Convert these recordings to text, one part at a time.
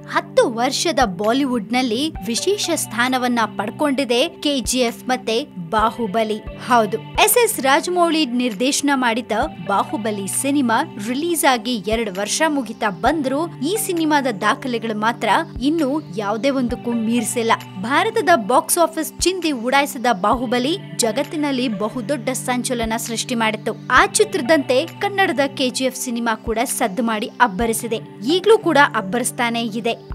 ಹತ್ತು ವರ್ಷದ ಬಾಲಿವುಡ್ನಲ್ಲಿ ವಿಶೇಷ ಸ್ಥಾನವನ್ನ ಪಡ್ಕೊಂಡಿದೆ ಕೆಜಿಎಫ್ ಮತ್ತೆ ಬಾಹುಬಲಿ. ಹೌದು ಎಸ್ ಎಸ್ ರಾಜಮೌಳಿ ನಿರ್ದೇಶನ ಮಾಡಿದ ಬಾಹುಬಲಿ ಸಿನಿಮಾ ರಿಲೀಸ್ ಆಗಿ ಎರಡು ವರ್ಷ ಮುಗಿತಾ ಬಂದ್ರು ಈ ಸಿನಿಮಾದ ದಾಖಲೆಗಳು ಮಾತ್ರ ಇನ್ನು ಯಾವುದೇ ಒಂದಕ್ಕೂ ಮೀರಿಸಿಲ್ಲ. ಭಾರತದ ಬಾಕ್ಸ್ ಆಫೀಸ್ ಚಿಂದಿ ಉಡಾಯಿಸಿದ ಬಾಹುಬಲಿ ಜಗತ್ತಿನಲ್ಲಿ ಬಹುದೊಡ್ಡ ಸಂಚಲನ ಸೃಷ್ಟಿ ಮಾಡಿತ್ತು. ಆ ಚಿತ್ರದಂತೆ ಕನ್ನಡದ ಕೆಜಿಎಫ್ ಸಿನಿಮಾ ಕೂಡ ಸದ್ದು ಮಾಡಿ ಅಬ್ಬರಿಸಿದೆ. ಈಗಲೂ ಕೂಡ ಅಬ್ಬರಿಸ್ತಾನೆ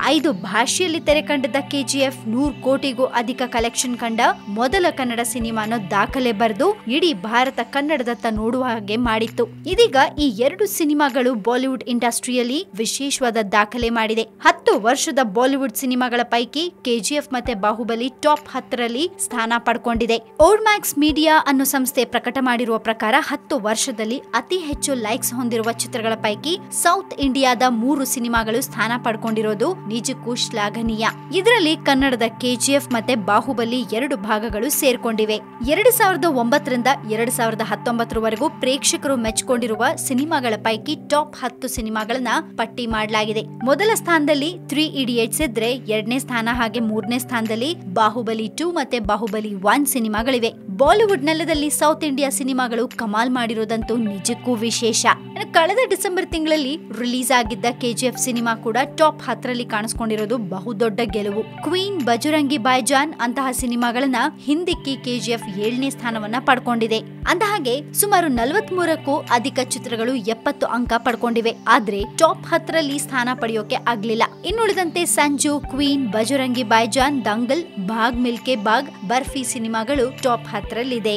ಐದು ಭಾಷೆಯಲ್ಲಿ ತೆರೆ ಕಂಡಿದ್ದ ಕೆಜಿಎಫ್ ನೂರು ಕೋಟಿಗೂ ಅಧಿಕ ಕಲೆಕ್ಷನ್ ಕಂಡ ಮೊದಲ ಕನ್ನಡ ಸಿನಿಮಾ ಅನ್ನೋ ದಾಖಲೆ ಬರೆದು ಇಡೀ ಭಾರತ ಕನ್ನಡದತ್ತ ನೋಡುವ ಹಾಗೆ ಮಾಡಿತ್ತು. ಇದೀಗ ಈ ಎರಡು ಸಿನಿಮಾಗಳು ಬಾಲಿವುಡ್ ಇಂಡಸ್ಟ್ರಿಯಲ್ಲಿ ವಿಶೇಷವಾದ ದಾಖಲೆ ಮಾಡಿದೆ. ಹತ್ತು ವರ್ಷದ ಬಾಲಿವುಡ್ ಸಿನಿಮಾಗಳ ಪೈಕಿ ಕೆಜಿಎಫ್ ಮತ್ತೆ ಬಾಹುಬಲಿ ಟಾಪ್ ಹತ್ತರಲ್ಲಿ ಸ್ಥಾನ ಪಡ್ಕೊಂಡಿದೆ. ಓಲ್ಡ್ ಮ್ಯಾಕ್ಸ್ ಮೀಡಿಯಾ ಅನ್ನೋ ಸಂಸ್ಥೆ ಪ್ರಕಟ ಮಾಡಿರುವ ಪ್ರಕಾರ ಹತ್ತು ವರ್ಷದಲ್ಲಿ ಅತಿ ಹೆಚ್ಚು ಲೈಕ್ಸ್ ಹೊಂದಿರುವ ಚಿತ್ರಗಳ ಪೈಕಿ ಸೌತ್ ಇಂಡಿಯಾದ ಮೂರು ಸಿನಿಮಾಗಳು ಸ್ಥಾನ ಪಡ್ಕೊಂಡಿರೋದು ನಿಜಕ್ಕೂ ಶ್ಲಾಘನೀಯ. ಇದರಲ್ಲಿ ಕನ್ನಡದ ಕೆಜಿಎಫ್ ಮತ್ತೆ ಬಾಹುಬಲಿ ಎರಡು ಭಾಗಗಳು ಸೇರ್ಕೊಂಡಿವೆ. ಎರಡು ಸಾವಿರದ ಒಂಬತ್ತರಿಂದ ಎರಡು ಸಾವಿರದ ಹತ್ತೊಂಬತ್ತರವರೆಗೂ ಪ್ರೇಕ್ಷಕರು ಮೆಚ್ಚಿಕೊಂಡಿರುವ ಸಿನಿಮಾಗಳ ಪೈಕಿ ಟಾಪ್ ಹತ್ತು ಸಿನಿಮಾಗಳನ್ನ ಪಟ್ಟಿ ಮಾಡಲಾಗಿದೆ. ಮೊದಲ ಸ್ಥಾನದಲ್ಲಿ ತ್ರೀ ಇಡಿಯಟ್ಸ್ ಇದ್ರೆ ಎರಡನೇ ಸ್ಥಾನ ಹಾಗೆ ಮೂರನೇ ಸ್ಥಾನದಲ್ಲಿ ಬಾಹುಬಲಿ ಟೂ ಮತ್ತೆ ಬಾಹುಬಲಿ ಒನ್ ಸಿನಿಮಾಗಳಿವೆ. ಬಾಲಿವುಡ್ ನೆಲದಲ್ಲಿ ಸೌತ್ ಇಂಡಿಯಾ ಸಿನಿಮಾಗಳು ಕಮಾಲ್ ಮಾಡಿರೋದಂತೂ ನಿಜಕ್ಕೂ ವಿಶೇಷ. ಕಳೆದ ಡಿಸೆಂಬರ್ ತಿಂಗಳಲ್ಲಿ ರಿಲೀಸ್ ಆಗಿದ್ದ ಕೆಜಿಎಫ್ ಸಿನಿಮಾ ಕೂಡ ಟಾಪ್ ಹತ್ತರಲ್ಲಿ ಕಾಣಿಸ್ಕೊಂಡಿರೋದು ಬಹುದೊಡ್ಡ ಗೆಲುವು. ಕ್ವೀನ್, ಬಜರಂಗಿ ಬಾಯ್ಜಾನ್ ಅಂತಹ ಸಿನಿಮಾಗಳನ್ನ ಹಿಂದಿಕ್ಕಿ ಕೆಜಿಎಫ್ ಏಳನೇ ಸ್ಥಾನವನ್ನ ಪಡ್ಕೊಂಡಿದೆ. ಅಂದಹಾಗೆ ಸುಮಾರು ನಲವತ್ ಮೂರಕ್ಕೂ ಅಧಿಕ ಚಿತ್ರಗಳು ಎಪ್ಪತ್ತು ಅಂಕ ಪಡ್ಕೊಂಡಿವೆ. ಆದ್ರೆ ಟಾಪ್ ಹತ್ತರಲ್ಲಿ ಸ್ಥಾನ ಪಡೆಯೋಕೆ ಆಗ್ಲಿಲ್ಲ. ಇನ್ನುಳಿದಂತೆ ಸಂಜು, ಕ್ವೀನ್, ಬಜರಂಗಿ ಬಾಯ್ಜಾನ್, ದಂಗಲ್ ಬಾಗ್ ಮಿಲ್ಕೆ ಬಾಗ್, ಬರ್ಫಿ ಸಿನಿಮಾಗಳು ಟಾಪ್ ಹತ್ತರಲ್ಲಿದೆ